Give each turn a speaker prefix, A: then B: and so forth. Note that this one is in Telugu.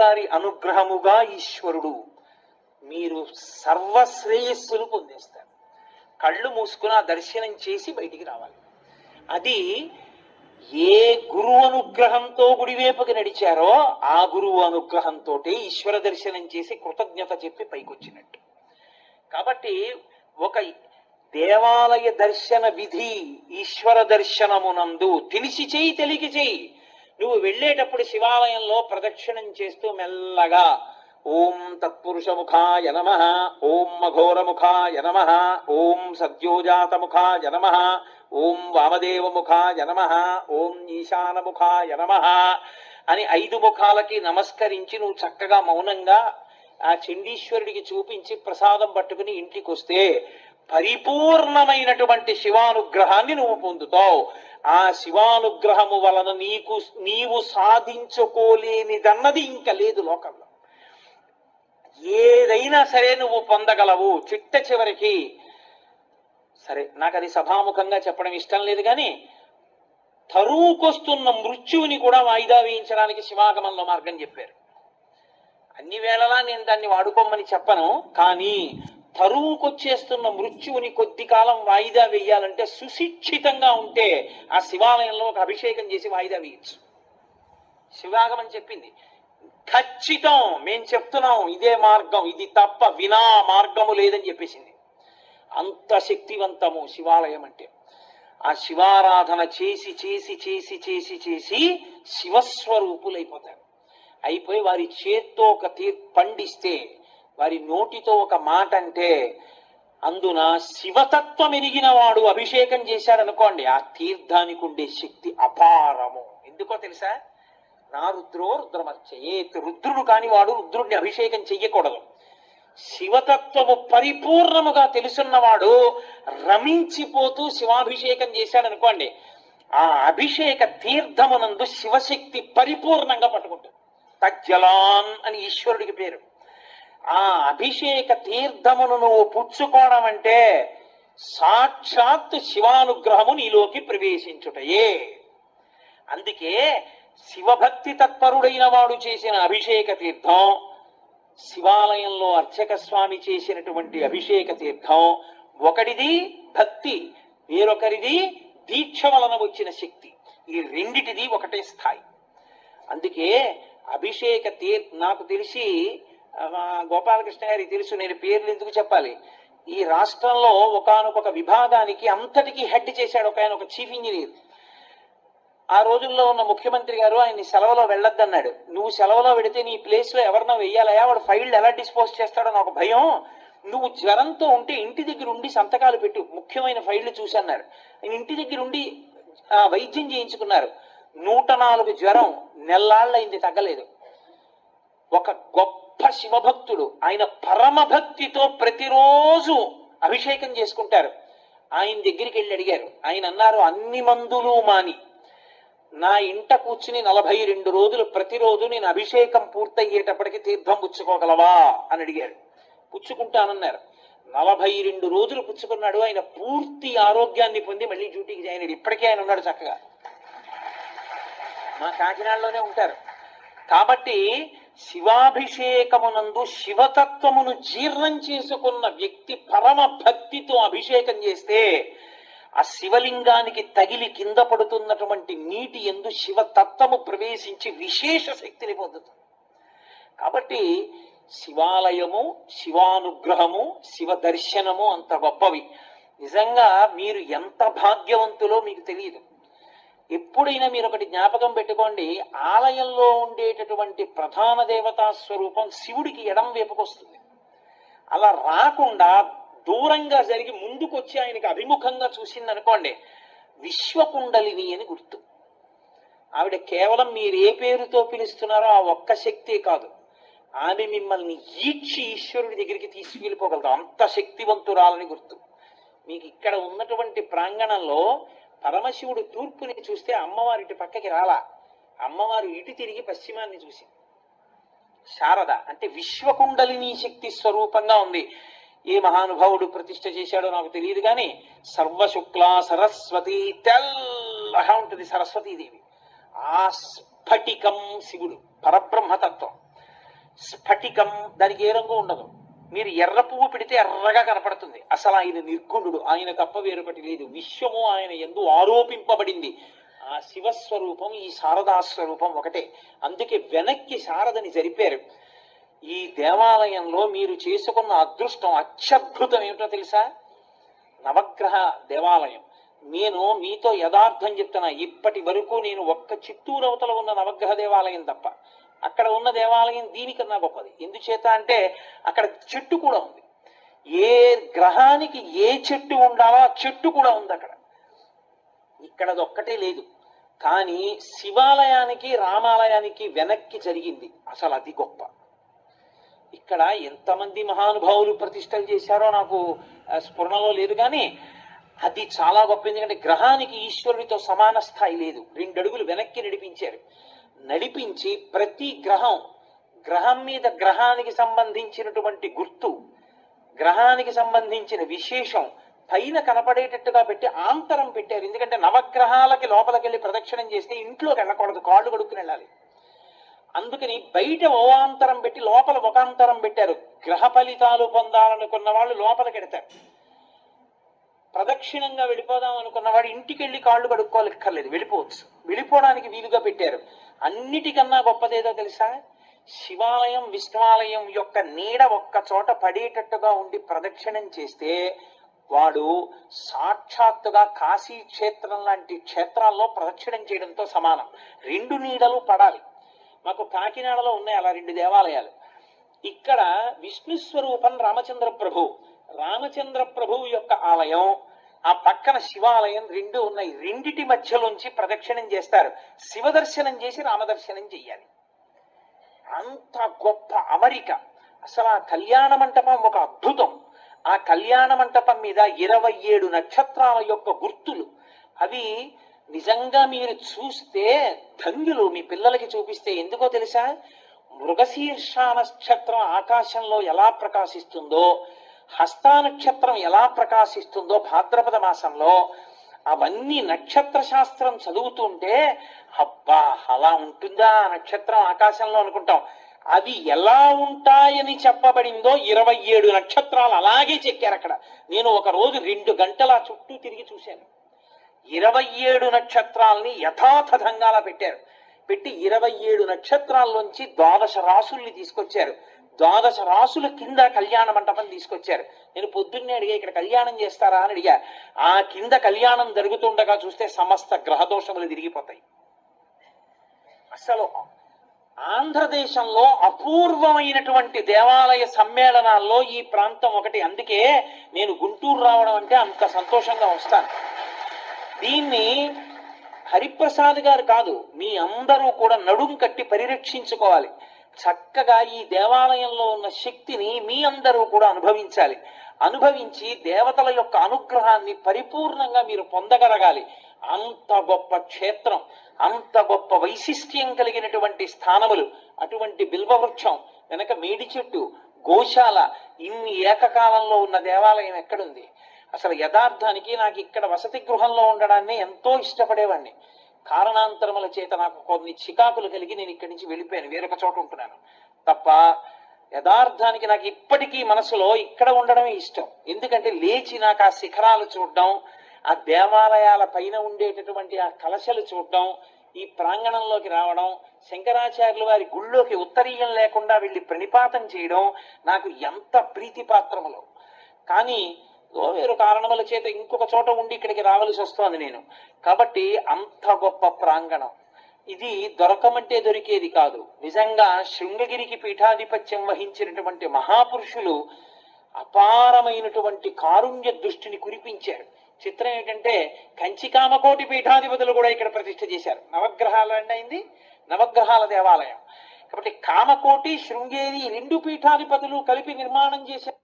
A: గారి అనుగ్రహముగా ఈశ్వరుడు మీరు సర్వశ్రేయస్సులు పొందేస్తారు. కళ్ళు మూసుకుని ఆ దర్శనం చేసి బయటికి రావాలి. అది ఏ గురువు అనుగ్రహంతో గుడివేపకి నడిచారో ఆ గురువు అనుగ్రహంతో ఈశ్వర దర్శనం చేసి కృతజ్ఞత చెప్పి పైకొచ్చినట్టు. కాబట్టి ఒక దేవాలయ దర్శన విధి ఈశ్వర దర్శనమునందు తెలిసి చేయి తెలిగి చేయి. నువ్వు వెళ్ళేటప్పుడు శివాలయంలో ప్రదక్షిణం చేస్తూ మెల్లగా ఓం తత్పురుషముఖాయ నమ ఓం మఘోరముఖాయ నమ ఓం సద్యోజాతముఖాయ నమ ఓం వామదేవముఖాయ నమ ఓం ఈశానముఖాయ నమ అని ఐదు ముఖాలకి నమస్కరించి నువ్వు చక్కగా మౌనంగా ఆ చండీశ్వరుడికి చూపించి ప్రసాదం పట్టుకుని ఇంటికి వస్తే పరిపూర్ణమైనటువంటి శివానుగ్రహాన్ని నువ్వు పొందుతావు. ఆ శివానుగ్రహము వలన నీకు నీవు సాధించుకోలేనిదన్నది ఇంకా లేదు లోకంలో. ఏదైనా సరే నువ్వు పొందగలవు. చిట్ట చివరికి సరే నాకు అది సభాముఖంగా చెప్పడం ఇష్టం లేదు కానీ తరువుకొస్తున్న మృత్యువుని కూడా వాయిదా వేయించడానికి శివాగమంలో మార్గం చెప్పారు. అన్ని వేళలా నేను దాన్ని వాడుకోమని చెప్పను కానీ తరువుకొచ్చేస్తున్న మృత్యువుని కొద్ది కాలం వాయిదా వేయాలంటే సుశిక్షితంగా ఉంటే ఆ శివాలయంలో ఒక అభిషేకం చేసి వాయిదా వేయచ్చు. శివాగమని చెప్పింది. ఖచ్చితం మేం చెప్తున్నాం ఇదే మార్గం ఇది తప్ప వినా మార్గము లేదని చెప్పేసింది. అంత శక్తివంతము శివాలయం అంటే. ఆ శివారాధన చేసి చేసి చేసి చేసి చేసి శివస్వరూపులైపోతారు. అయిపోయి వారి చేత్తో ఒక తీర్ పండిస్తే వారి నోటితో ఒక మాట అంటే అందున శివతత్వం ఎరిగిన వాడు అభిషేకం చేశాడు అనుకోండి ఆ తీర్థానికి ఉండే శక్తి అపారము. ఎందుకో తెలుసా? నా రుద్రో రుద్రమర్చయే రుద్రుడు కాని వాడు రుద్రుడిని అభిషేకం చెయ్యకూడదు. శివతత్వము పరిపూర్ణముగా తెలుసున్నవాడు రమించిపోతూ శివాభిషేకం చేశాడు అనుకోండి ఆ అభిషేక తీర్థమునందు శివశక్తి పరిపూర్ణంగా పట్టుకుంటుంది. తజ్జలాన్ అని ఈశ్వరుడికి పేరు. ఆ అభిషేక తీర్థమును నువ్వు పుచ్చుకోవడం అంటే సాక్షాత్ శివానుగ్రహము నీలోకి ప్రవేశించుటయే. అందుకే శివభక్తి తత్పరుడైన వాడు చేసిన అభిషేక తీర్థం శివాలయంలో అర్చక స్వామి చేసినటువంటి అభిషేక తీర్థం ఒకటిది భక్తి వేరొకరిది దీక్ష వలన వచ్చిన శక్తి. ఈ రెండిటిది ఒకటే స్థాయి. అందుకే అభిషేక తీర్థ నాకు తెలిసి మా గోపాలకృష్ణ గారికి తెలుసు నేను పేర్లు ఎందుకు చెప్పాలి? ఈ రాష్ట్రంలో ఒకానొక విభాగానికి అంతటికీ హెడ్ చేశాడు ఒక ఆయన ఒక చీఫ్ ఇంజనీర్. ఆ రోజుల్లో ఉన్న ముఖ్యమంత్రి గారు ఆయన్ని సెలవులో వెళ్ళొద్దన్నాడు. నువ్వు సెలవులో పెడితే నీ ప్లేస్లో ఎవరినో వెయ్యాలయా వాడు ఫైల్ ఎలా డిస్పోజ్ చేస్తాడో నాకు భయం. నువ్వు జ్వరంతో ఉంటే ఇంటి దగ్గర ఉండి సంతకాలు పెట్టు ముఖ్యమైన ఫైళ్ళు చూసన్నారు. ఆయన ఇంటి దగ్గర ఉండి ఆ, వైద్యం చేయించుకున్నారు. నూట నాలుగు జ్వరం నెల్లాళ్ళైంది తగ్గలేదు. ఒక గొప్ప శివభక్తుడు ఆయన పరమభక్తితో ప్రతిరోజు అభిషేకం చేసుకుంటారు. ఆయన దగ్గరికి వెళ్ళి అడిగారు. ఆయన అన్నారు అన్ని మందులు మాని నా ఇంట కూర్చుని నలభై రెండు రోజులు ప్రతిరోజు నేను అభిషేకం పూర్తయ్యేటప్పటికి తీర్థం పుచ్చుకోగలవా? అని అడిగారు. పుచ్చుకుంటానన్నారు. నలభై రెండు రోజులు పుచ్చుకున్నాడు. ఆయన పూర్తి ఆరోగ్యాన్ని పొంది మళ్ళీ డ్యూటీకి జాయిన్ అయ్యాడు. ఇప్పటికే ఆయన ఉన్నాడు చక్కగా. మా కాకినాడలోనే ఉంటారు. కాబట్టి శివాభిషేకమునందు శివతత్వమును జీర్ణం చేసుకున్న వ్యక్తి పరమ భక్తితో అభిషేకం చేస్తే ఆ శివలింగానికి తగిలి కింద పడుతున్నటువంటి నీటి ఎందు శివతత్వము ప్రవేశించి విశేష శక్తిని పొందుతుంది. కాబట్టి శివాలయము శివానుగ్రహము శివ దర్శనము అంత గొప్పవి. నిజంగా మీరు ఎంత భాగ్యవంతులో మీకు తెలియదు. ఎప్పుడైనా మీరు ఒకటి జ్ఞాపకం పెట్టుకోండి ఆలయంలో ఉండేటటువంటి ప్రధాన దేవతా స్వరూపం శివుడికి ఎడం వైపుకొస్తుంది. అలా రాకుండా దూరంగా జరిగి ముందుకొచ్చి ఆయనకి అభిముఖంగా చూసింది అనుకోండి విశ్వకుండలిని అని గుర్తు. ఆవిడ కేవలం మీరు ఏ పేరుతో పిలుస్తున్నారో ఆ ఒక్క శక్తే కాదు. ఆమె మిమ్మల్ని ఈడ్చి ఈశ్వరుడి దగ్గరికి తీసుకెళ్ళిపోగలదు. అంత శక్తివంతురాలని గుర్తు. మీకు ఇక్కడ ఉన్నటువంటి ప్రాంగణంలో పరమశివుడు తూర్పుని చూస్తే అమ్మవారి ఇటు పక్కకి రాలా. అమ్మవారు ఇటు తిరిగి పశ్చిమాన్ని చూసింది శారద అంటే విశ్వకుండలిని శక్తి స్వరూపంగా ఉంది. ఏ మహానుభావుడు ప్రతిష్ఠ చేశాడో నాకు తెలియదు కానీ సర్వశుక్ల సరస్వతి తెల్లగా ఉంటుంది సరస్వతీదేవి. ఆ స్ఫటికం శివుడు పరబ్రహ్మతత్వం. స్ఫటికం దానికి ఏ రంగు ఉండదు. మీరు ఎర్ర పువ్వు పెడితే ఎర్రగా కనపడుతుంది. అసలు ఆయన నిర్గుణుడు. ఆయన తప్ప వేరొకటి లేదు. విశ్వము ఆయన ఎందు ఆరోపింపబడింది. ఆ శివస్వరూపం ఈ శారదా స్వరూపం ఒకటే. అందుకే వెనక్కి శారదని జరిపారు. ఈ దేవాలయంలో మీరు చేసుకున్న అదృష్టం అత్యద్భుతం ఏమిటో తెలుసా? నవగ్రహ దేవాలయం. నేను మీతో యథార్థం చెప్తున్నా. ఇప్పటి వరకు నేను ఒక్క చిత్తూరు అవతల ఉన్న నవగ్రహ దేవాలయం తప్ప అక్కడ ఉన్న దేవాలయం దీనికన్నా గొప్పది. ఎందుచేత అంటే అక్కడ చెట్టు కూడా ఉంది. ఏ గ్రహానికి ఏ చెట్టు ఉండాలో ఆ చెట్టు కూడా ఉంది అక్కడ. ఇక్కడ ఒక్కటే లేదు. కానీ శివాలయానికి రామాలయానికి వెనక్కి జరిగింది. అసలు అది గొప్ప. ఇక్కడ ఎంతమంది మహానుభావులు ప్రతిష్టలు చేశారో నాకు స్ఫురణలో లేదు కానీ అది చాలా గొప్ప. ఎందుకంటే గ్రహానికి ఈశ్వరుడితో సమాన స్థాయి లేదు. రెండు అడుగులు వెనక్కి నడిపించారు. నడిపించి ప్రతి గ్రహం గ్రహం మీద గ్రహానికి సంబంధించినటువంటి గుర్తు గ్రహానికి సంబంధించిన విశేషం పైన కనపడేటట్టుగా పెట్టి ఆంతరం పెట్టారు. ఎందుకంటే నవగ్రహాలకి లోపలికి వెళ్ళి ప్రదక్షిణం చేస్తే ఇంట్లోకి వెళ్ళకూడదు కాళ్ళు కడుక్కుని వెళ్ళాలి. అందుకని బయట ఓ పెట్టి లోపల ఒక అంతరం పెట్టారు. గ్రహ ఫలితాలు పొందాలనుకున్న వాళ్ళు లోపలికి వెడతారు. ప్రదక్షిణంగా వెళ్ళిపోదాం అనుకున్నవాడు ఇంటికి వెళ్ళి కాళ్ళు కడుక్కోలేక్కర్లేదు వెళ్ళిపోవచ్చు. వెళ్ళిపోవడానికి వీలుగా పెట్టారు. అన్నిటికన్నా గొప్పదేదో తెలుసా? శివాలయం విష్ణువాలయం యొక్క నీడ ఒక్క చోట పడేటట్టుగా ఉండి ప్రదక్షిణం చేస్తే వాడు సాక్షాత్తుగా కాశీ క్షేత్రం లాంటి క్షేత్రాల్లో ప్రదక్షిణం చేయడంతో సమానం. రెండు నీడలు పడాలి. మాకు కాకినాడలో ఉన్నాయి అలా రెండు దేవాలయాలు. ఇక్కడ విష్ణు స్వరూపం రామచంద్ర ప్రభు. రామచంద్ర ప్రభువు యొక్క ఆలయం ఆ పక్కన శివాలయం రెండు ఉన్నాయి. రెండిటి మధ్యలోంచి ప్రదక్షిణం చేస్తారు. శివ దర్శనం చేసి రామదర్శనం చెయ్యాలి. అంత గొప్ప అమరిక. అసలు ఆ కళ్యాణ మంటపం ఒక అద్భుతం. ఆ కళ్యాణ మంటపం మీద ఇరవై ఏడు నక్షత్రాల యొక్క గుర్తులు. అవి నిజంగా మీరు చూస్తే ధన్యులు. మీ పిల్లలకి చూపిస్తే ఎందుకో తెలుసా? మృగశీర్ష నక్షత్రం ఆకాశంలో ఎలా ప్రకాశిస్తుందో హస్తా నక్షత్రం ఎలా ప్రకాశిస్తుందో భాద్రపద మాసంలో అవన్నీ నక్షత్ర శాస్త్రం చదువుతుంటే అబ్బా అలా ఉంటుందా నక్షత్రం ఆకాశంలో అనుకుంటాం. అవి ఎలా ఉంటాయని చెప్పబడిందో ఇరవై ఏడు నక్షత్రాలు అలాగే చెక్కారు అక్కడ. నేను ఒక రోజు రెండు గంటల చుట్టూ తిరిగి చూశాను. ఇరవై ఏడు నక్షత్రాల్ని యథాతథంగా అలా పెట్టారు. పెట్టి ఇరవై ఏడు నక్షత్రాల్లోంచి ద్వాదశ రాసుల్ని తీసుకొచ్చారు. ద్వాదశ రాసుల కింద కళ్యాణ మంటపం తీసుకొచ్చారు. నేను పొద్దున్నే అడిగా ఇక్కడ కళ్యాణం చేస్తారా? అని అడిగా. ఆ కింద కళ్యాణం జరుగుతుండగా చూస్తే సమస్త గ్రహదోషములు తిరిగిపోతాయి అసలు ఆంధ్రదేశంలో అపూర్వమైనటువంటి దేవాలయ సమ్మేళనాల్లో ఈ ప్రాంతం ఒకటి. అందుకే నేను గుంటూరు రావడం అంటే అంత సంతోషంగా వస్తాను. దీన్ని హరిప్రసాద్ గారు కాదు మీ అందరూ కూడా నడుం కట్టి పరిరక్షించుకోవాలి. చక్కగా ఈ దేవాలయంలో ఉన్న శక్తిని మీ అందరూ కూడా అనుభవించాలి. అనుభవించి దేవతల యొక్క అనుగ్రహాన్ని పరిపూర్ణంగా మీరు పొందగలగాలి. అంత గొప్ప క్షేత్రం అంత గొప్ప వైశిష్ట్యం కలిగినటువంటి స్థానములు అటువంటి బిల్వవృక్షం వెనక మేడి చెట్టు గోశాల ఇన్ని ఏకకాలంలో ఉన్న దేవాలయం ఎక్కడుంది? అసలు యథార్థానికి నాకు ఇక్కడ వసతి గృహంలో ఉండడాన్ని ఎంతో ఇష్టపడేవాడిని కారణాంతరముల చేత నాకు కొన్ని చికాకులు కలిగి నేను ఇక్కడి నుంచి వెళ్ళిపోయాను. వేరొక చోట ఉంటున్నాను. తప్ప యథార్థానికి నాకు ఇప్పటికీ మనసులో ఇక్కడ ఉండడమే ఇష్టం. ఎందుకంటే లేచి నాకు ఆ శిఖరాలు చూడడం ఆ దేవాలయాల పైన ఉండేటటువంటి ఆ కలశలు చూడడం ఈ ప్రాంగణంలోకి రావడం శంకరాచార్యుల వారి గుళ్ళోకి ఉత్తరీయం లేకుండా వెళ్ళి ప్రణిపాతం చేయడం నాకు ఎంత ప్రీతిపాత్రములో. కానీ వేరు కారణముల చేత ఇంకొక చోట ఉండి ఇక్కడికి రావాల్సి వస్తోంది నేను. కాబట్టి అంత గొప్ప ప్రాంగణం. ఇది దొరకమంటే దొరికేది కాదు. నిజంగా శృంగగిరికి పీఠాధిపత్యం వహించినటువంటి మహాపురుషులు అపారమైనటువంటి కారుణ్య దృష్టిని కురిపించారు. చిత్రం ఏంటంటే కంచి కామకోటి పీఠాధిపతులు కూడా ఇక్కడ ప్రతిష్ఠ చేశారు. నవగ్రహాలు అంటే అయింది? నవగ్రహాల దేవాలయం. కాబట్టి కామకోటి శృంగేరి రెండు పీఠాధిపతులు కలిపి నిర్మాణం చేశారు.